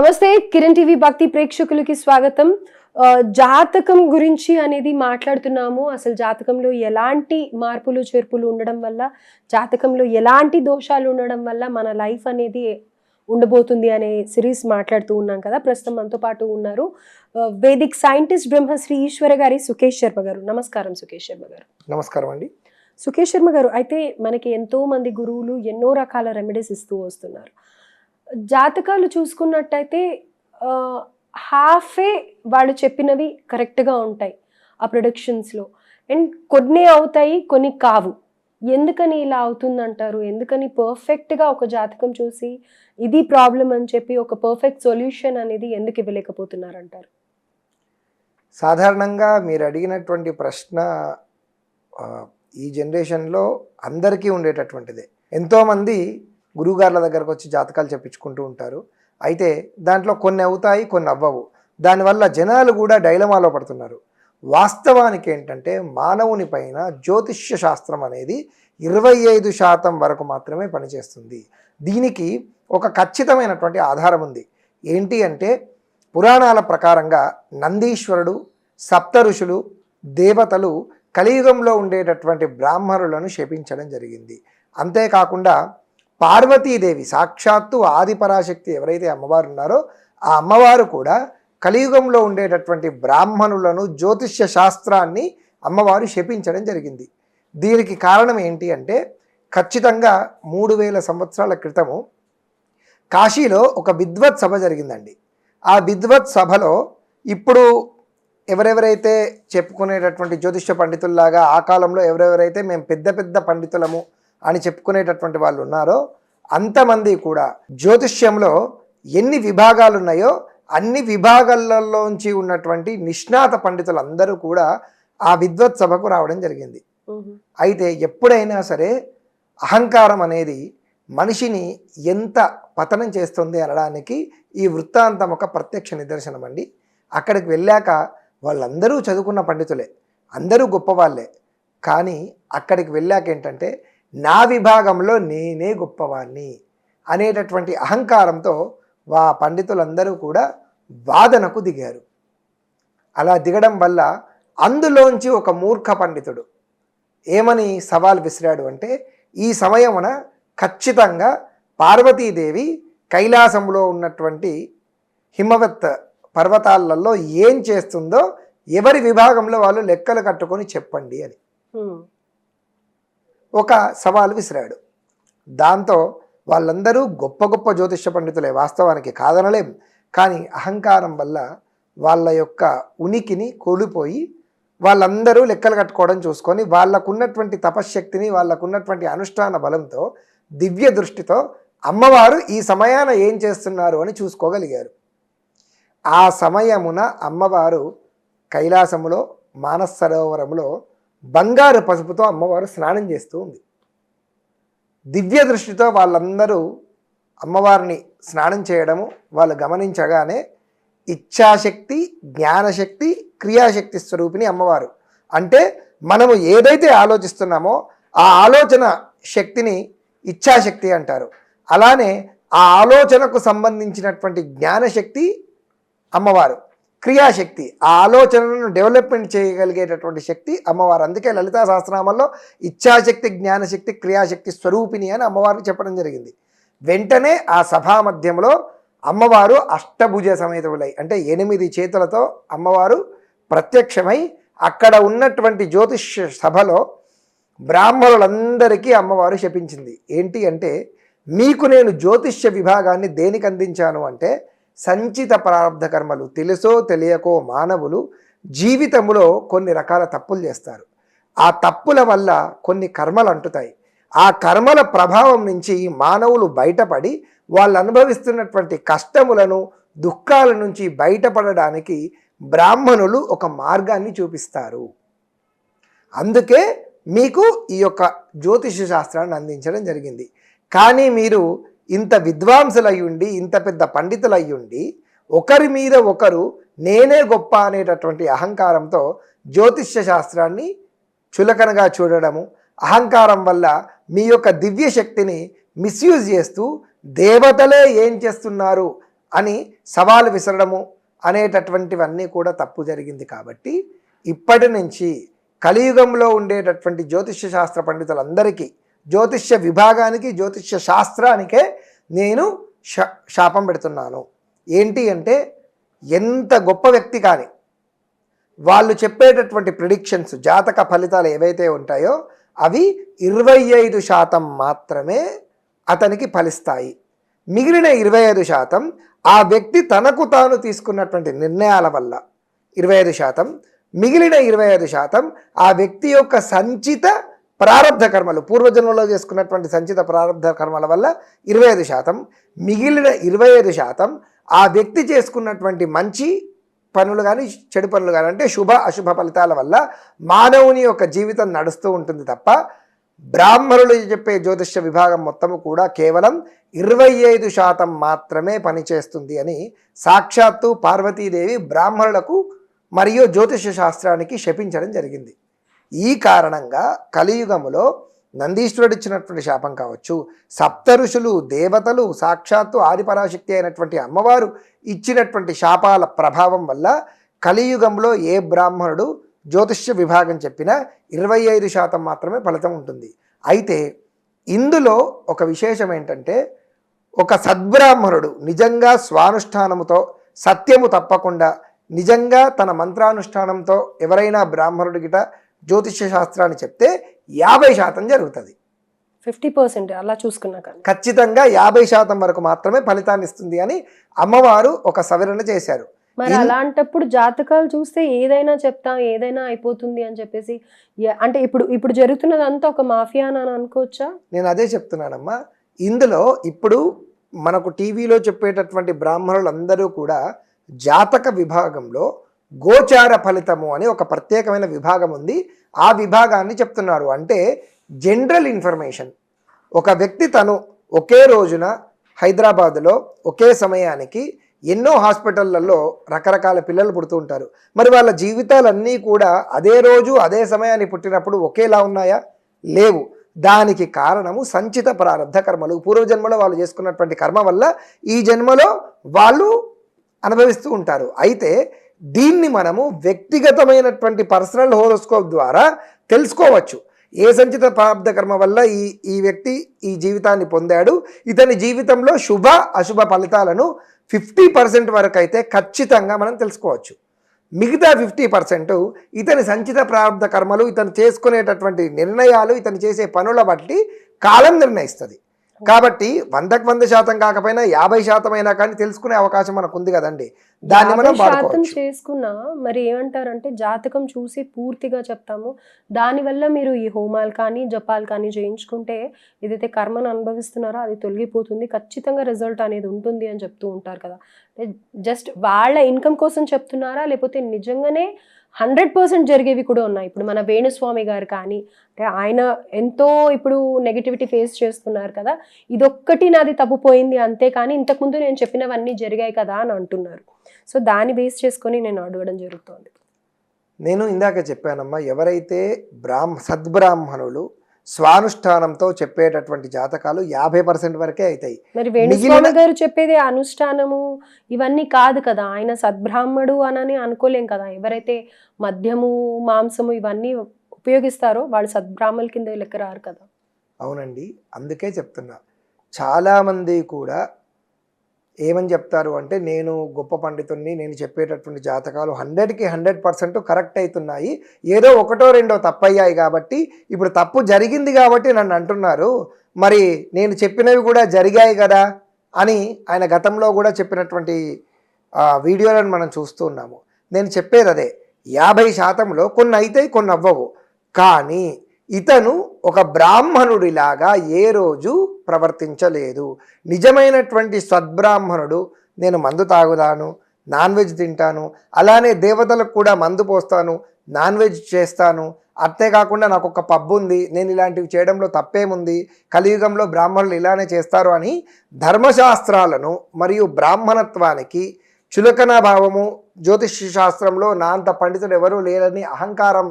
నమస్తే కిరణ్ టీవీ భక్తి ప్రేక్షకులకి స్వాగతం. జాతకం గురించి అనేది మాట్లాడుతున్నాము. అసలు జాతకంలో ఎలాంటి మార్పులు చేర్పులు ఉండడం వల్ల జాతకంలో ఎలాంటి దోషాలు ఉండడం వల్ల మన లైఫ్ అనేది ఉండబోతుంది అనే సిరీస్ మాట్లాడుతూ ఉన్నాం కదా. ప్రస్తుతం మనతో పాటు ఉన్నారు వేదిక్ సైంటిస్ట్ బ్రహ్మశ్రీ ఈశ్వర గారి సుకేష్ శర్మ గారు. నమస్కారం సుకేష్ శర్మ గారు. నమస్కారం అండి. సుకేష్ శర్మ గారు అయితే మనకి ఎంతో మంది గురువులు ఎన్నో రకాల రెమెడీస్ ఇస్తూ వస్తున్నారు. జాతకాలు చూసుకున్నట్టయితే హాఫే వాళ్ళు చెప్పినవి కరెక్ట్గా ఉంటాయి ఆ ప్రొడక్షన్స్లో. అండ్ కొన్ని అవుతాయి కొన్ని కావు. ఎందుకని ఇలా అవుతుందంటారు? ఎందుకని పర్ఫెక్ట్గా ఒక జాతకం చూసి ఇది ప్రాబ్లం అని చెప్పి ఒక పర్ఫెక్ట్ సొల్యూషన్ అనేది ఎందుకు ఇవ్వలేకపోతున్నారంటారు? సాధారణంగా మీరు అడిగినటువంటి ప్రశ్న ఈ జనరేషన్లో అందరికీ ఉండేటటువంటిదే. ఎంతోమంది గురువుగార్ల దగ్గరకు వచ్చి జాతకాలు చెప్పించుకుంటూ ఉంటారు. అయితే దాంట్లో కొన్ని అవుతాయి కొన్ని అవ్వవు. దానివల్ల జనాలు కూడా డైలమాలో పడుతున్నారు. వాస్తవానికి ఏంటంటే మానవుని పైన జ్యోతిష్య శాస్త్రం అనేది ఇరవై ఐదు శాతం వరకు మాత్రమే పనిచేస్తుంది. దీనికి ఒక ఖచ్చితమైనటువంటి ఆధారం ఉంది. ఏంటి అంటే పురాణాల ప్రకారంగా నందీశ్వరుడు సప్త ఋషులు దేవతలు కలియుగంలో ఉండేటటువంటి బ్రాహ్మణులను శపించడం జరిగింది. అంతేకాకుండా పార్వతీదేవి సాక్షాత్తు ఆదిపరాశక్తి ఎవరైతే అమ్మవారు ఉన్నారో ఆ అమ్మవారు కూడా కలియుగంలో ఉండేటటువంటి బ్రాహ్మణులను జ్యోతిష్య శాస్త్రాన్ని అమ్మవారు శపించడం జరిగింది. దీనికి కారణం ఏంటి అంటే ఖచ్చితంగా మూడు వేల సంవత్సరాల క్రితము కాశీలో ఒక విద్వత్ సభ జరిగిందండి. ఆ విద్వత్ సభలో ఇప్పుడు ఎవరెవరైతే చెప్పుకునేటటువంటి జ్యోతిష్య పండితుల్లాగా ఆ కాలంలో ఎవరెవరైతే మేము పెద్ద పెద్ద పండితులము అని చెప్పుకునేటటువంటి వాళ్ళు ఉన్నారో అంతమంది కూడా జ్యోతిష్యంలో ఎన్ని విభాగాలు ఉన్నాయో అన్ని విభాగాలలోంచి ఉన్నటువంటి నిష్ణాత పండితులందరూ కూడా ఆ విద్వత్ సభకు రావడం జరిగింది. అయితే ఎప్పుడైనా సరే అహంకారం అనేది మనిషిని ఎంత పతనం చేస్తుంది అనడానికి ఈ వృత్తాంతం ఒక ప్రత్యక్ష నిదర్శనం అండి. అక్కడికి వెళ్ళాక వాళ్ళందరూ చదువుకున్న పండితులే అందరూ గొప్పవాళ్ళే. కానీ అక్కడికి వెళ్ళాక ఏంటంటే నా విభాగంలో నేనే గొప్పవాణ్ణి అనేటటువంటి అహంకారంతో వా పండితులందరూ కూడా వాదనకు దిగారు. అలా దిగడం వల్ల అందులోంచి ఒక మూర్ఖ పండితుడు ఏమని సవాల్ విసిరాడు అంటే ఈ సమయమున ఖచ్చితంగా పార్వతీదేవి కైలాసంలో ఉన్నటువంటి హిమవత్ పర్వతాలలో ఏం చేస్తుందో ఎవరి విభాగంలో వాళ్ళు లెక్కలు కట్టుకొని చెప్పండి అని. ఒక సవాలు విసిరాడు. దాంతో వాళ్ళందరూ గొప్ప గొప్ప జ్యోతిష పండితులే వాస్తవానికి కాదనలేం. కానీ అహంకారం వల్ల వాళ్ళ యొక్క ఉనికిని కోల్పోయి వాళ్ళందరూ లెక్కలు కట్టుకోవడం చూసుకొని వాళ్ళకున్నటువంటి తపశ్శక్తిని వాళ్ళకున్నటువంటి అనుష్ఠాన బలంతో దివ్య దృష్టితో అమ్మవారు ఈ సమయాన ఏం చేస్తున్నారు అని చూసుకోగలిగారు. ఆ సమయమున అమ్మవారు కైలాసములో మానస్ సరోవరములో బంగారు పసుపుతో అమ్మవారు స్నానం చేస్తూ ఉంది. దివ్య దృష్టితో వాళ్ళందరూ అమ్మవారిని స్నానం చేయడము వాళ్ళు గమనించగానే ఇచ్ఛాశక్తి జ్ఞానశక్తి క్రియాశక్తి స్వరూపిణి అమ్మవారు. అంటే మనము ఏదైతే ఆలోచిస్తున్నామో ఆ ఆలోచన శక్తిని ఇచ్ఛాశక్తి అంటారు. అలానే ఆ ఆలోచనకు సంబంధించినటువంటి జ్ఞానశక్తి అమ్మవారు. క్రియాశక్తి ఆ ఆలోచనలను డెవలప్మెంట్ చేయగలిగేటటువంటి శక్తి అమ్మవారు. అందుకే లలితా సహస్రనామంలో ఇచ్ఛాశక్తి జ్ఞానశక్తి క్రియాశక్తి స్వరూపిణి అని అమ్మవారిని చెప్పడం జరిగింది. వెంటనే ఆ సభా మధ్యంలో అమ్మవారు అష్టభుజ సమేతములై అంటే ఎనిమిది చేతులతో అమ్మవారు ప్రత్యక్షమై అక్కడ ఉన్నటువంటి జ్యోతిష్య సభలో బ్రాహ్మణులందరికీ అమ్మవారు శపించింది. ఏంటి అంటే మీకు నేను జ్యోతిష్య విభాగాన్ని దేనికి అందించాను అంటే సంచిత ప్రారంధ కర్మలు తెలుసో తెలియకో మానవులు జీవితంలో కొన్ని రకాల తప్పులు చేస్తారు. ఆ తప్పుల వల్ల కొన్ని కర్మలు అంటుతాయి. ఆ కర్మల ప్రభావం నుంచి మానవులు బయటపడి వాళ్ళు అనుభవిస్తున్నటువంటి కష్టములను దుఃఖాల నుంచి బయటపడడానికి బ్రాహ్మణులు ఒక మార్గాన్ని చూపిస్తారు. అందుకే మీకు ఈ యొక్క జ్యోతిష శాస్త్రాన్ని అందించడం జరిగింది. కానీ మీరు ఇంత విద్వాంసులయ్యుండి ఇంత పెద్ద పండితులయ్యుండి ఒకరి మీద ఒకరు నేనే గొప్ప అనేటటువంటి అహంకారంతో జ్యోతిష్య శాస్త్రాన్ని చులకనగా చూడడము అహంకారం వల్ల మీ యొక్క దివ్య శక్తిని మిస్యూజ్ చేస్తూ దేవతలే ఏం చేస్తున్నారు అని సవాలు విసరడము అనేటటువంటివన్నీ కూడా తప్పు జరిగింది కాబట్టి ఇప్పటి నుంచి కలియుగంలో ఉండేటటువంటి జ్యోతిష్య శాస్త్ర పండితులందరికీ జ్యోతిష్య విభాగానికి జ్యోతిష్య శాస్త్రానికే నేను శాపం పెడుతున్నాను. ఏంటి అంటే ఎంత గొప్ప వ్యక్తి కానీ వాళ్ళు చెప్పేటటువంటి ప్రిడిక్షన్స్ జాతక ఫలితాలు ఏవైతే ఉంటాయో అవి ఇరవై ఐదు శాతం మాత్రమే అతనికి ఫలిస్తాయి. మిగిలిన ఇరవై ఐదు శాతం ఆ వ్యక్తి తనకు తాను తీసుకున్నటువంటి నిర్ణయాల వల్ల ఇరవై ఐదు శాతం. మిగిలిన ఇరవై ఐదు శాతం ఆ వ్యక్తి యొక్క సంచిత ప్రారంధ కర్మలు పూర్వజన్మలో చేసుకున్నటువంటి సంచిత ప్రారంధ కర్మల వల్ల ఇరవై ఐదు శాతం మిగిలిన ఇరవై ఐదు శాతం ఆ వ్యక్తి చేసుకున్నటువంటి మంచి పనులు కానీ చెడు పనులు కానీ అంటే శుభ అశుభ ఫలితాల వల్ల మానవుని యొక్క జీవితం నడుస్తూ ఉంటుంది తప్ప బ్రాహ్మణులు చెప్పే జ్యోతిష్య విభాగం మొత్తము కూడా కేవలం ఇరవై ఐదు శాతం మాత్రమే పనిచేస్తుంది అని సాక్షాత్తు పార్వతీదేవి బ్రాహ్మణులకు మరియు జ్యోతిష శాస్త్రానికి శపించడం జరిగింది. ఈ కారణంగా కలియుగములో నందీశ్వరుడు ఇచ్చినటువంటి శాపం కావచ్చు సప్త ఋషులు దేవతలు సాక్షాత్తు ఆదిపరాశక్తి అయినటువంటి అమ్మవారు ఇచ్చినటువంటి శాపాల ప్రభావం వల్ల కలియుగంలో ఏ బ్రాహ్మణుడు జ్యోతిష్య విభాగం చెప్పినా ఇరవై ఐదు శాతం మాత్రమే ఫలితం ఉంటుంది. అయితే ఇందులో ఒక విశేషం ఏంటంటే ఒక సద్బ్రాహ్మణుడు నిజంగా స్వానుష్ఠానముతో సత్యము తప్పకుండా నిజంగా తన మంత్రానుష్ఠానంతో ఎవరైనా బ్రాహ్మణుడి గిట జ్యోతిష్య శాస్త్రాన్ని చెప్తే యాభై శాతం జరుగుతుంది. ఫిఫ్టీ పర్సెంట్ అలా చూసుకున్నా కానీ. ఖచ్చితంగా యాభై శాతం వరకు మాత్రమే ఫలితాన్ని ఇస్తుంది అని అమ్మవారు ఒక సవరణ చేశారు. మరి అలాంటప్పుడు జాతకాలు చూస్తే ఏదైనా చెప్తాం ఏదైనా అయిపోతుంది అని చెప్పేసి అంటే ఇప్పుడు ఇప్పుడు జరుగుతున్నదంతా ఒక మాఫియా అని అనుకోవచ్చా? నేను అదే చెప్తున్నానమ్మా. ఇందులో ఇప్పుడు మనకు టీవీలో చెప్పేటటువంటి బ్రాహ్మణులందరూ కూడా జాతక విభాగంలో గోచార ఫలితము అని ఒక ప్రత్యేకమైన విభాగం ఉంది. ఆ విభాగాన్ని చెప్తున్నారు. అంటే జనరల్ ఇన్ఫర్మేషన్. ఒక వ్యక్తి తను ఒకే రోజున హైదరాబాదులో ఒకే సమయానికి ఎన్నో హాస్పిటళ్ళలో రకరకాల పిల్లలు పుడుతూ ఉంటారు. మరి వాళ్ళ జీవితాలన్నీ కూడా అదే రోజు అదే సమయాన్ని పుట్టినప్పుడు ఒకేలా ఉన్నాయా? లేవు. దానికి కారణము సంచిత ప్రారంధ కర్మలు. పూర్వజన్మలో వాళ్ళు చేసుకున్నటువంటి కర్మ వల్ల ఈ జన్మలో వాళ్ళు అనుభవిస్తూ ఉంటారు. అయితే దీన్ని మనము వ్యక్తిగతమైనటువంటి పర్సనల్ హోరోస్కోప్ ద్వారా తెలుసుకోవచ్చు. ఏ సంచిత ప్రాబ్ద కర్మ వల్ల ఈ ఈ వ్యక్తి ఈ జీవితాన్ని పొందాడు? ఇతని జీవితంలో శుభ అశుభ ఫలితాలను ఫిఫ్టీ పర్సెంట్ వరకు అయితే ఖచ్చితంగా మనం తెలుసుకోవచ్చు. మిగతా ఫిఫ్టీ పర్సెంట్ ఇతని సంచిత ప్రారంభ కర్మలు ఇతను చేసుకునేటటువంటి నిర్ణయాలు ఇతను చేసే పనుల బట్టి కాలం నిర్ణయిస్తుంది. కాబట్టి వందకు వంద శాతం కాకపోయినా యాభై శాతం అయినా కానీ తెలుసుకునే అవకాశం మనకు ఉంది కదండి. దాన్ని మనం శాతం చేసుకున్నా మరి ఏమంటారంటే జాతకం చూసి పూర్తిగా చెప్తాము. దానివల్ల మీరు ఈ హోమాలు కానీ జపాలు కానీ చేయించుకుంటే ఏదైతే కర్మను అనుభవిస్తున్నారో అది తొలగిపోతుంది. ఖచ్చితంగా రిజల్ట్ అనేది ఉంటుంది అని చెప్తూ ఉంటారు కదా. జస్ట్ వాళ్ళ ఇన్కమ్ కోసం చెప్తున్నారా? లేకపోతే నిజంగానే హండ్రెడ్ పర్సెంట్ జరిగేవి కూడా ఉన్నాయి. ఇప్పుడు మన వేణుస్వామి గారు కానీ అంటే ఆయన ఎంతో ఇప్పుడు నెగిటివిటీ ఫేస్ చేస్తున్నారు కదా ఇదొక్కటి నాది తప్పుపోయింది అంతే కానీ ఇంతకుముందు నేను చెప్పినవన్నీ జరిగాయి కదా అని అంటున్నారు. సో దాన్ని బేస్ చేసుకొని నేను అడగడం జరుగుతుంది. నేను ఇందాక చెప్పానమ్మా ఎవరైతే బ్రాహ్మ సద్బ్రాహ్మణులు స్వానుష్ఠానంతో చెప్పేటటువంటి జాతకాలు యాభై పర్సెంట్ వరకే అవుతాయి. మరి వేణుస్వామి గారు చెప్పేది అనుష్ఠానము ఇవన్నీ కాదు కదా. ఆయన సద్బ్రాహ్మడు అనని అనుకోలేం కదా. ఎవరైతే మద్యము మాంసము ఇవన్నీ ఉపయోగిస్తారో వాళ్ళు సద్బ్రాహ్మణుల కింద లెక్క రారు కదా. అవునండి. అందుకే చెప్తున్నా. చాలామంది కూడా ఏమని చెప్తారు అంటే నేను గొప్ప పండితుడిని నేను చెప్పేటటువంటి జాతకాలు హండ్రెడ్కి హండ్రెడ్ పర్సెంట్ కరెక్ట్ అవుతున్నాయి ఏదో ఒకటో రెండో తప్పయ్యాయి కాబట్టి ఇప్పుడు తప్పు జరిగింది కాబట్టి నన్ను అంటున్నారు. మరి నేను చెప్పినవి కూడా జరిగాయి కదా అని ఆయన గతంలో కూడా చెప్పినటువంటి వీడియోలను మనం చూస్తూ ఉన్నాము. నేను చెప్పేది అదే. యాభై శాతంలో కొన్ని అవుతాయి కొన్ని అవ్వవు కానీ ఇతను ఒక బ్రాహ్మణుడిలాగా ఏ రోజు ప్రవర్తించలేదు. నిజమైనటువంటి సద్బ్రాహ్మణుడు నేను మందు తాగుతాను నాన్ వెజ్ తింటాను అలానే దేవతలకు కూడా మందు పోస్తాను నాన్ వెజ్ చేస్తాను అంతేకాకుండా నాకు ఒక పబ్బు ఉంది నేను ఇలాంటివి చేయడంలో తప్పేముంది కలియుగంలో బ్రాహ్మణులు ఇలానే చేస్తారు అని ధర్మశాస్త్రాలను మరియు బ్రాహ్మణత్వానికి చులకన భావము జ్యోతిష్య శాస్త్రంలో నా అంత పండితుడు ఎవరూ లేరని అహంకారం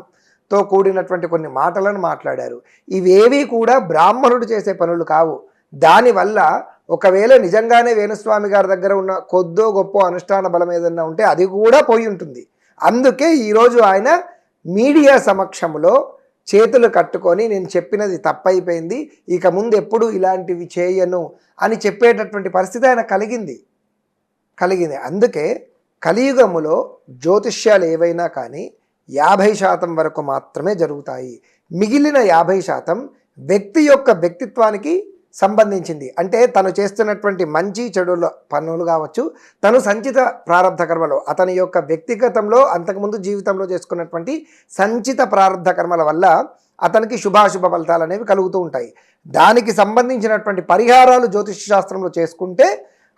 తో కూడినటువంటి కొన్ని మాటలను మాట్లాడారు. ఇవేవి కూడా బ్రాహ్మణుడు చేసే పనులు కావు. దానివల్ల ఒకవేళ నిజంగానే వేణుస్వామి గారి దగ్గర ఉన్న కొద్దో గొప్ప అనుష్ఠాన బలం ఏదన్నా ఉంటే అది కూడా పోయి ఉంటుంది. అందుకే ఈరోజు ఆయన మీడియా సమక్షంలో చేతులు కట్టుకొని నేను చెప్పినది తప్పైపోయింది. ఇక ముందు ఎప్పుడు ఇలాంటివి చేయను అని చెప్పేటటువంటి పరిస్థితి ఆయన కలిగింది. కలిగింది. అందుకే కలియుగములో జ్యోతిష్యాలు ఏవైనా కానీ యాభై శాతం వరకు మాత్రమే జరుగుతాయి. మిగిలిన యాభై శాతం వ్యక్తి యొక్క వ్యక్తిత్వానికి సంబంధించింది. అంటే తను చేస్తున్నటువంటి మంచి చెడుల పనులు కావచ్చు తను సంచిత ప్రారంధ కర్మలో అతని యొక్క వ్యక్తిగతంలో అంతకుముందు జీవితంలో చేసుకున్నటువంటి సంచిత ప్రారంధ కర్మల వల్ల అతనికి శుభాశుభ ఫలితాలు అనేవి కలుగుతూ ఉంటాయి. దానికి సంబంధించినటువంటి పరిహారాలు జ్యోతిష్ శాస్త్రంలో చేసుకుంటే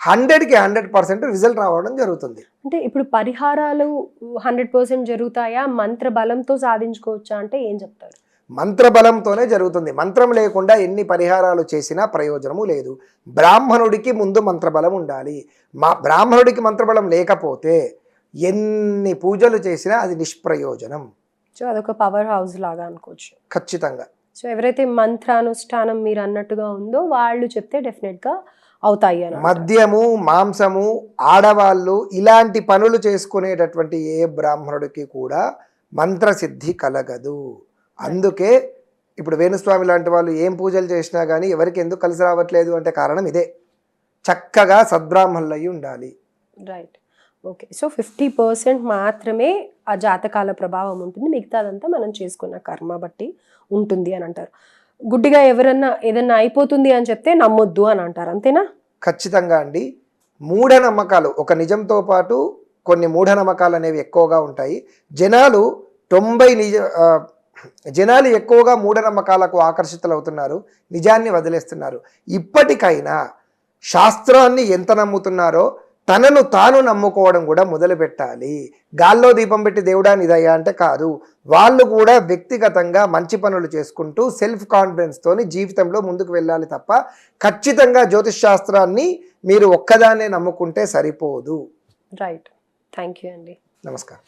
హండ్రెడ్కి హండ్రెడ్ పర్సెంట్ రిజల్ట్ రావడం జరుగుతుంది. అంటే ఇప్పుడు పరిహారాలు హండ్రెడ్ పర్సెంట్ జరుగుతాయా? మంత్ర బలంతో సాధించుకోవచ్చా అంటే ఏం చెప్తారు? మంత్రబలంతోనే జరుగుతుంది. మంత్రం లేకుండా ఎన్ని పరిహారాలు చేసినా ప్రయోజనము లేదు. బ్రాహ్మణుడికి ముందు మంత్రబలం ఉండాలి. మా బ్రాహ్మణుడికి మంత్రబలం లేకపోతే ఎన్ని పూజలు చేసినా అది నిష్ప్రయోజనం. సో అదొక పవర్ హౌస్ లాగా అనుకోవచ్చు. ఖచ్చితంగా. సో ఎవరైతే మంత్రానుష్ఠానం మీరు అన్నట్టుగా ఉందో వాళ్ళు చెప్తే డెఫినెట్గా అవుతాయి. మద్యము మాంసము ఆడవాళ్ళు ఇలాంటి పనులు చేసుకునేటటువంటి ఏ బ్రాహ్మణుడికి కూడా మంత్రసిద్ధి కలగదు. అందుకే ఇప్పుడు వేణుస్వామి లాంటి వాళ్ళు ఏం పూజలు చేసినా కానీ ఎవరికి ఎందుకు కలిసి రావట్లేదు అంటే కారణం ఇదే. చక్కగా సద్బ్రాహ్మణులు అయి ఉండాలి. Right okay so fifty percent మాత్రమే ఆ జాతకాల ప్రభావం ఉంటుంది. మిగతాదంతా మనం చేసుకున్న కర్మ బట్టి ఉంటుంది అని అంటారు. గుడ్డిగా ఎవరన్నా ఏదన్నా అయిపోతుంది అని చెప్తే నమ్మొద్దు అని అంటారు అంతేనా? ఖచ్చితంగా అండి. మూఢనమ్మకాలు ఒక నిజంతో పాటు కొన్ని మూఢనమ్మకాలు అనేవి ఎక్కువగా ఉంటాయి. జనాలు తొంభై నిజ జనాలు ఎక్కువగా మూఢనమ్మకాలకు ఆకర్షితులవుతున్నారు నిజాన్ని వదిలేస్తున్నారు. ఇప్పటికైనా శాస్త్రాన్ని ఎంత నమ్ముతున్నారో తనను తాను నమ్ముకోవడం కూడా మొదలు పెట్టాలి గాల్లో దీపం పెట్టి దేవుడా నిదయ్యా అంటే కాదు. వాళ్ళు కూడా వ్యక్తిగతంగా మంచి పనులు చేసుకుంటూ సెల్ఫ్ కాన్ఫిడెన్స్ తోని జీవితంలో ముందుకు వెళ్ళాలి తప్ప ఖచ్చితంగా జ్యోతిష్ శాస్త్రాన్ని మీరు ఒక్కదాన్నే నమ్ముకుంటే సరిపోదు. రైట్ థ్యాంక్ యూ అండి నమస్కారం.